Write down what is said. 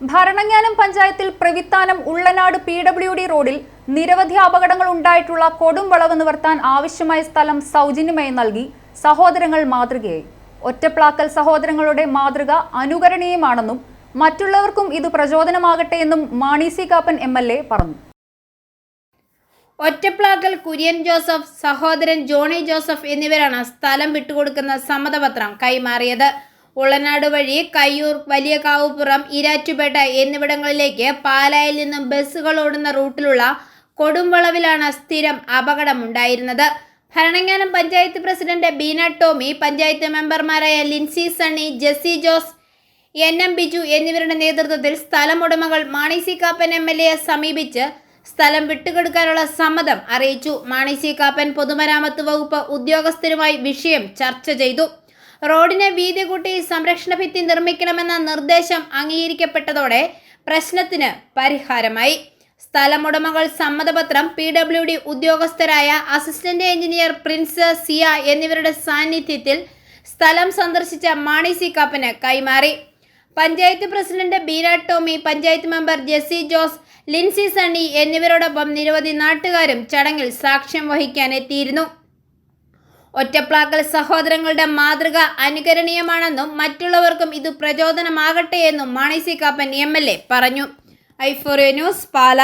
ഭരണങ്ങാനം പഞ്ചായത്തിൽ Pravithanam Ullanad P W D റോഡിൽ നിരവധി അപകടങ്ങൾ ഉണ്ടായിട്ടുള്ള കൊടും വളവ് നിവർത്താൻ ആവശ്യമായ സ്ഥലം സൗജന്യമായി നൽകി സഹോദരങ്ങൾ മാതൃകയായി. ഒറ്റപ്ലാക്കൽ സഹോദരങ്ങളുടെ മാതൃക അനുകരണീയമാണെന്നും മറ്റുള്ളവർക്കും ഇത് പ്രചോദനമാകട്ടെ എന്നും Mani C Kappan M L A പറഞ്ഞു. ഒറ്റപ്ലാക്കൽ കുര്യൻ ജോസഫ് സഹോദരൻ ജോണി ജോസഫ് എന്നിവരാണ് സ്ഥലം വിട്ടുകൊടുക്കുന്ന സമ്മതപത്രം കൈമാറിയത്. ഉള്ളനാട് വഴി കയ്യൂർ വലിയ കാവുപുറം ഇരാറ്റുപേട്ട എന്നിവിടങ്ങളിലേക്ക് പാലായിൽ നിന്നും ബസ്സുകൾ ഓടുന്ന റൂട്ടിലുള്ള കൊടുംവളവിലാണ് സ്ഥിരം അപകടമുണ്ടായിരുന്നത്. ഭരണങ്ങാനം പഞ്ചായത്ത് പ്രസിഡന്റ് ബീന ടോമി പഞ്ചായത്ത് മെമ്പർമാരായ Lincy Sunny Jessy Jose N M Biju എന്നിവരുടെ നേതൃത്വത്തിൽ സ്ഥലമുടമകൾ Mani C Kappan M L എയെ സമീപിച്ച് സ്ഥലം വിട്ടുകൊടുക്കാനുള്ള സമ്മതം അറിയിച്ചു. മാണി സി കാപ്പൻ പൊതുമരാമത്ത് വകുപ്പ് ഉദ്യോഗസ്ഥരുമായി വിഷയം ചർച്ച ചെയ്തു. റോഡിനെ വീതി കൂട്ടി സംരക്ഷണ ഭിത്തി നിർമ്മിക്കണമെന്ന നിർദ്ദേശം അംഗീകരിക്കപ്പെട്ടതോടെ പ്രശ്നത്തിന് പരിഹാരമായി. സ്ഥലമുടമകൾ സമ്മതപത്രം പി ഡബ്ല്യു ഡി ഉദ്യോഗസ്ഥരായ അസിസ്റ്റന്റ് എഞ്ചിനീയർ പ്രിൻസ് സിയ എന്നിവരുടെ സാന്നിധ്യത്തിൽ സ്ഥലം സന്ദർശിച്ച മാണി സി കാപ്പന് കൈമാറി. Panchayat president Beena Tomy panchayat member Jessy Jose Lincy Sunny എന്നിവരോടൊപ്പം നിരവധി നാട്ടുകാരും ചടങ്ങിൽ സാക്ഷ്യം വഹിക്കാൻ എത്തിയിരുന്നു ഒറ്റപ്ലാക്കൽ സഹോദരങ്ങളുടെ മാതൃക അനുകരണീയമാണെന്നും മറ്റുള്ളവർക്കും ഇത് പ്രചോദനമാകട്ടെ എന്നും Mani C Kappan M L A പറഞ്ഞു. ഐഫോറിയ ന്യൂസ് പാല.